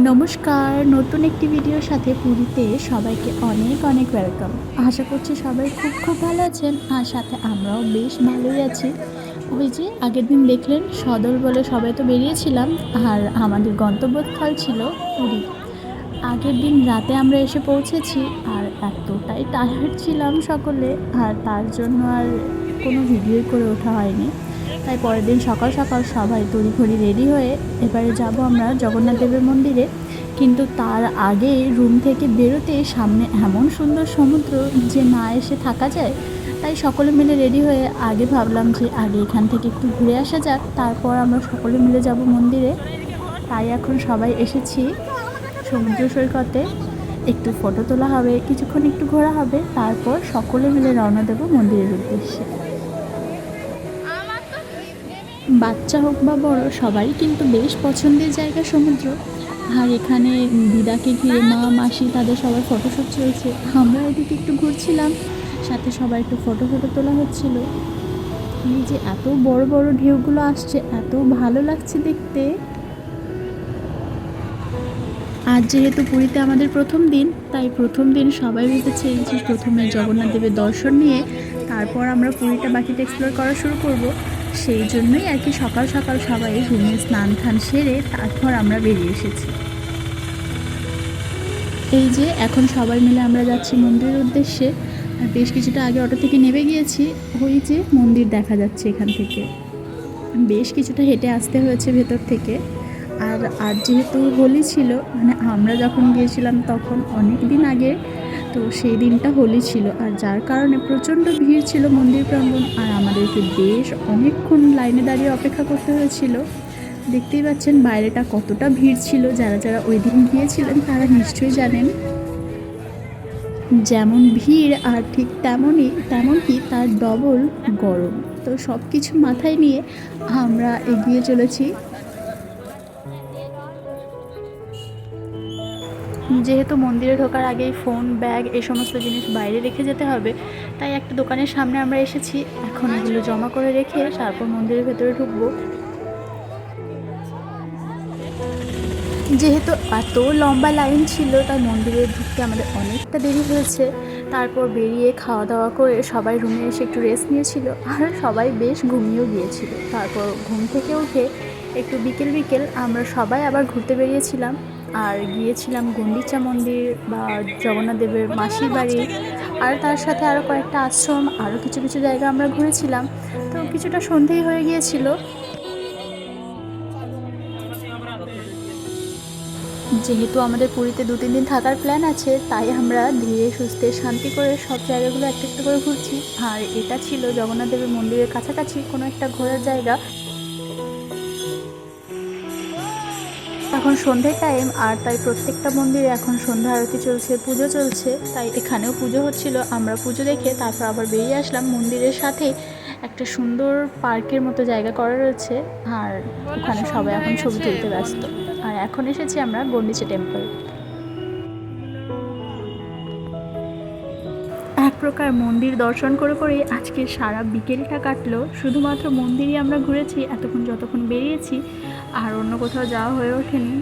নমস্কার, নতুন একটি ভিডিওর সাথে পুরীতে সবাইকে অনেক অনেক ওয়েলকাম আশা করছি সবাই খুব খুব ভালো আছেন, আর সাথে আমরাও বেশ ভালোই আছি। ওই যে আগের দিন দেখলেন, সদল বলে সবাই তো বেরিয়েছিলাম, আর আমাদের গন্তব্যস্থল ছিল পুরী। আগের দিন রাতে আমরা এসে পৌঁছেছি, আর এতটাই টায়ার্ড ছিলাম সকলে, আর তার জন্য আর কোনো ভিডিও করে ওঠা হয়নি। তাই পরের দিন সকাল সকাল সবাই তড়িঘড়ি রেডি হয়ে এবারে যাব আমরা জগন্নাথ দেবের মন্দিরে। কিন্তু তার আগে রুম থেকে বেরোতে সামনে এমন সুন্দর সমুদ্র যে না এসে থাকা যায়। তাই সকলে মিলে রেডি হয়ে আগে ভাবলাম যে আগে এখান থেকে একটু ঘুরে আসা যাক, তারপর আমরা সকলে মিলে যাব মন্দিরে। তাই এখন সবাই এসেছি সমুদ্র সৈকতে। একটু ফটো তোলা হবে, কিছুক্ষণ একটু ঘোরা হবে, তারপর সকলে মিলে রওনা দেবো মন্দিরের উদ্দেশ্যে। বাচ্চা হোক বা বড়, সবারই কিন্তু বেশ পছন্দের জায়গা সমুদ্র। আর এখানে দিদাকে ঘিরে মা, মাসি তাদের সবার ফটোশ্যুট চলছে। আমরা এদিকে একটু ঘুরছিলাম, সাথে সবাই একটু ফটো ফটো তোলা হচ্ছিল। এই যে এত বড় বড় ঢেউগুলো আসছে, এত ভালো লাগছে দেখতে। আজ যেহেতু পুরীতে আমাদের প্রথম দিন, তাই প্রথম দিন সবাই ভেবেছে যে প্রথমে জগন্নাথ দেবের দর্শন নিয়ে। তারপর আমরা পুরীটা বাকিটা এক্সপ্লোর করা শুরু করব। সেই জন্যই আর কি সকাল সকাল সবাই রুমে স্নান টান সেরে তারপর আমরা বেরিয়ে এসেছি। এই যে এখন সবাই মিলে আমরা যাচ্ছি মন্দিরের উদ্দেশ্যে। আর বেশ কিছুটা আগে অটো থেকে নেমে গিয়েছি, ওই যে মন্দির দেখা যাচ্ছে এখান থেকে। বেশ কিছুটা হেঁটে আসতে হয়েছে ভেতর থেকে। আর আর যেহেতু হোলি ছিল মানে আমরা যখন গিয়েছিলাম তখন অনেক দিন আগে তো সেই দিনটা হোলি ছিল আর যার কারণে প্রচণ্ড ভিড় ছিল মন্দির প্রাঙ্গণ আর আমাদেরকে বেশ অনেকক্ষণ লাইনে দাঁড়িয়ে অপেক্ষা করতে হয়েছিল। দেখতেই পাচ্ছেন বাইরেটা কতটা ভিড় ছিল, যারা যারা ওই দিন গিয়েছিলেন তারা নিশ্চয়ই জানেন। যেমন ভিড় আর ঠিক তেমনই তেমনই তার ডবল গরম। তো সব কিছু মাথায় নিয়ে আমরা এগিয়ে চলেছি। যেহেতু মন্দিরে ঢোকার আগেই ফোন, ব্যাগ এই সমস্ত জিনিস বাইরে রেখে যেতে হবে, তাই একটা দোকানের সামনে আমরা এসেছি। এখন এগুলো জমা করে রেখে তারপর মন্দিরের ভেতরে ঢুকবো। যেহেতু এত লম্বা লাইন ছিল, তাই মন্দিরে ঢুকতে আমাদের অনেকটা দেরি হয়েছে। তারপর বেরিয়ে খাওয়া দাওয়া করে সবাই রুমে এসে একটু রেস্ট নিয়েছিল আর সবাই বেশ ঘুমিয়েও গিয়েছিল। তারপর ঘুম থেকে উঠে একটু বিকেল বিকেল আমরা সবাই আবার ঘুরতে বেরিয়েছিলাম। আর গিয়েছিলাম গুন্ডিচা মন্দির বা জগন্নাথ দেবের মাসির বাড়ি। আর তার সাথে আরও কয়েকটা আশ্রম আরও কিছু কিছু জায়গা আমরা ঘুরেছিলাম। তো কিছুটা সন্ধেই হয়ে গিয়েছিল। যেহেতু আমাদের পুরীতে দু তিন দিন থাকার প্ল্যান আছে, তাই আমরা ধীরে, সুস্থে, শান্তি করে সব জায়গাগুলো একটা একটা করে ঘুরছি। আর এটা ছিল জগন্নাথ দেবের মন্দিরের কাছাকাছি কোনো একটা ঘোরার জায়গা। এখন সন্ধে টাইম আর তাই প্রত্যেকটা মন্দিরে এখন সন্ধ্যা আরতি চলছে, পুজো চলছে। তাই এখানেও পুজো হচ্ছিল। আমরা পুজো দেখে তারপর আবার বেরিয়ে আসলাম। মন্দিরের সাথে একটা সুন্দর পার্কের মতো জায়গা করা রয়েছে। আর ওখানে সবাই এখন ছবি তুলতে ব্যস্ত। আর এখন এসেছি আমরা গন্ডিচে টেম্পল প্রকার মন্দির দর্শন করে করে আজকে সারা বিকেলটা কাটলো। শুধুমাত্র মন্দিরই আমরা ঘুরেছি, এতক্ষণ যতক্ষণ বেরিয়েছি, আর অন্য কোথাও যাওয়া হয়ে ওঠেনি।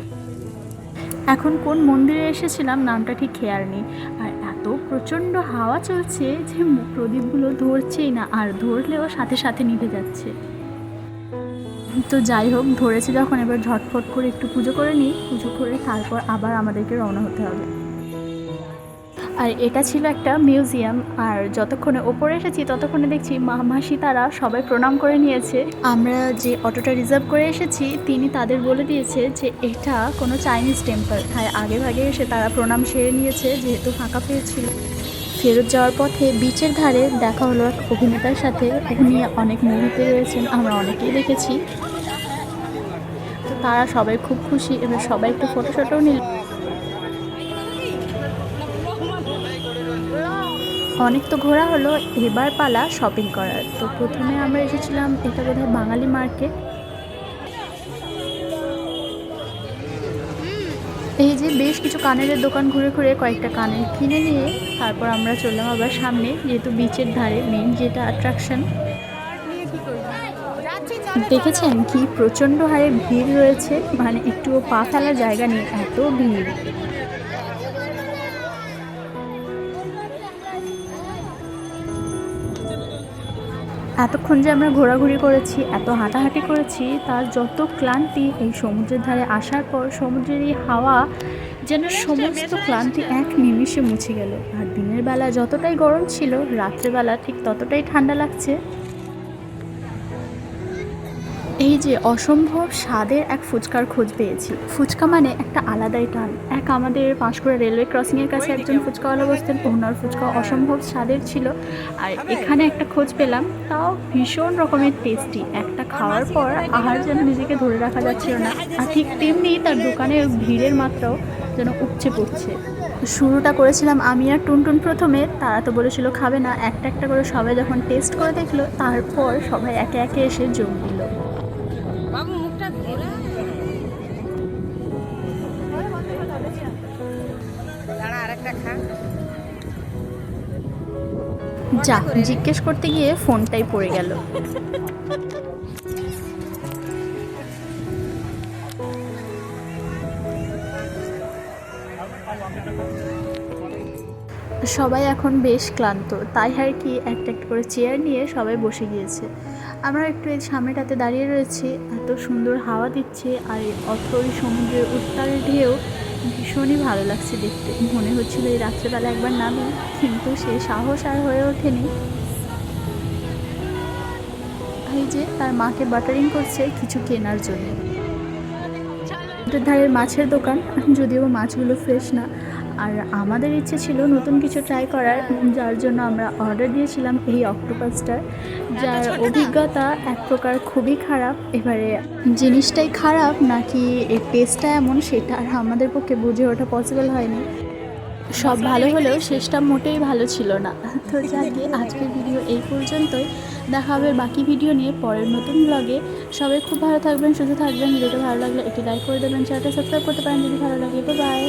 এখন কোন মন্দিরে এসেছিলাম নামটা ঠিক খেয়াল নেই। আর এত প্রচণ্ড হাওয়া চলছে যে প্রদীপগুলো ধরছেই না, আর ধরলেও সাথে সাথে নিভে যাচ্ছে। তো যাই হোক, ধরেছে যখন, এবার ঝটফট করে একটু পুজো করে নিই। পুজো করে তারপর আবার আমাদেরকে রওনা হতে হবে। আর এটা ছিল একটা মিউজিয়াম। আর যতক্ষণে ওপরে এসেছি, ততক্ষণে দেখছি মা, মাসি তারা সবাই প্রণাম করে নিয়েছে। আমরা যে অটোটা রিজার্ভ করে এসেছি, তিনি তাদের বলে দিয়েছে যে, এটা কোনো চাইনিজ টেম্পল। তাই আগে ভাগে এসে তারা প্রণাম সেরে নিয়েছে, যেহেতু ফাঁকা পেয়েছিল। ফেরত যাওয়ার পথে বিচের ধারে দেখা হলো এক অভিনেতার সাথে। উনি অনেক মুভিতে রয়েছেন, আমরা অনেকেই দেখেছি। তারা সবাই খুব খুশি এবার সবাই একটু ফটো ফটোও নিল। অনেক তো ঘোরা হলো, এবার পালা শপিং করার। তো প্রথমে আমরা এসেছিলাম এটা বোধহয় বাঙালি মার্কেট এই যে বেশ কিছু কানের দোকান ঘুরে ঘুরে কয়েকটা কানের কিনে নিয়ে তারপর আমরা চললাম আবার সামনে, যেহেতু বিচের ধারে মেন যেটা অ্যাট্রাকশন দেখেছেন কি প্রচণ্ড হারে ভিড় রয়েছে মানে একটুও পা ফেলার জায়গা নেই, এত ভিড়। এতক্ষণ যে আমরা ঘোরাঘুরি করেছি, এত হাঁটাহাঁটি করেছি, তার যত ক্লান্তি এই সমুদ্রের ধারে আসার পর সমুদ্রের এই হাওয়া যেন সমস্ত ক্লান্তি এক নিমিষে মুছে গেল। আর দিনের বেলা যতটাই গরম ছিল, রাত্রেবেলা ঠিক ততটাই ঠান্ডা লাগছে। এই যে অসম্ভব স্বাদের এক ফুচকার খোঁজ পেয়েছি। ফুচকা মানে একটা আলাদাই টান। এক আমাদের পাঁশকুড়া রেলওয়ে ক্রসিংয়ের কাছে একজন ফুচকাওয়ালা বসতেন। ওনার ফুচকা অসম্ভব স্বাদের ছিল। আর এখানে একটা খোঁজ পেলাম। তাও ভীষণ রকমের টেস্টি একটা খাওয়ার পর আহার যেন নিজেকে ধরে রাখা যাচ্ছিল না। আর ঠিক তেমনি তার দোকানের ভিড়ের মাত্রাও যেন উপচে পড়ছে। শুরুটা করেছিলাম আমি আর টুনটুন প্রথমে। তারা তো বলেছিল খাবে না। একটা একটা করে সবাই যখন টেস্ট করে দেখল তারপর সবাই একে একে এসে যোগ দিল। বাবু, মুখটা ঘোরা যা, জিজ্ঞেস করতে গিয়ে ফোনটাই পড়ে গেল। সবাই এখন বেশ ক্লান্ত। তাই আর কি একটা একটা করে চেয়ার নিয়ে সবাই বসে গিয়েছে। আমরা একটু এই সামনেটাতে দাঁড়িয়ে রয়েছি। এত সুন্দর হাওয়া দিচ্ছে আর এই অথই সমুদ্রের উত্তাল ঢেউ ভীষণই ভালো লাগছে দেখতে। মনে হচ্ছিল এই রাত্রেবেলা একবার নামি, কিন্তু সে সাহস আর হয়ে ওঠেনি। এই যে তার মাকে বাটারিং করছে কিছু কেনার জন্য। ধারের মাছের দোকান, যদিও মাছগুলো ফ্রেশ না আর আমাদের ইচ্ছে ছিল নতুন কিছু ট্রাই করার যার জন্য আমরা অর্ডার দিয়েছিলাম এই অক্টোপাসটার যার অভিজ্ঞতা এক প্রকার খুবই খারাপ। এবারে জিনিসটাই খারাপ নাকি এর টেস্টটা এমন সেটা আর আমাদের পক্ষে বুঝে ওঠা পসিবল হয়নি। সব ভালো হলেও শেষটা মোটেই ভালো ছিল না। তো যাকে আজকের ভিডিও এই পর্যন্তই। দেখা হবে বাকি ভিডিও নিয়ে পরের নতুন ব্লগে সবাই খুব ভালো থাকবেন সুস্থ থাকবেন। ভিডিওটা ভালো লাগলে একটি লাইক করে দেবেন। চ্যানেলটা সাবস্ক্রাইব করতে পারেন যদি ভালো লাগে। বাই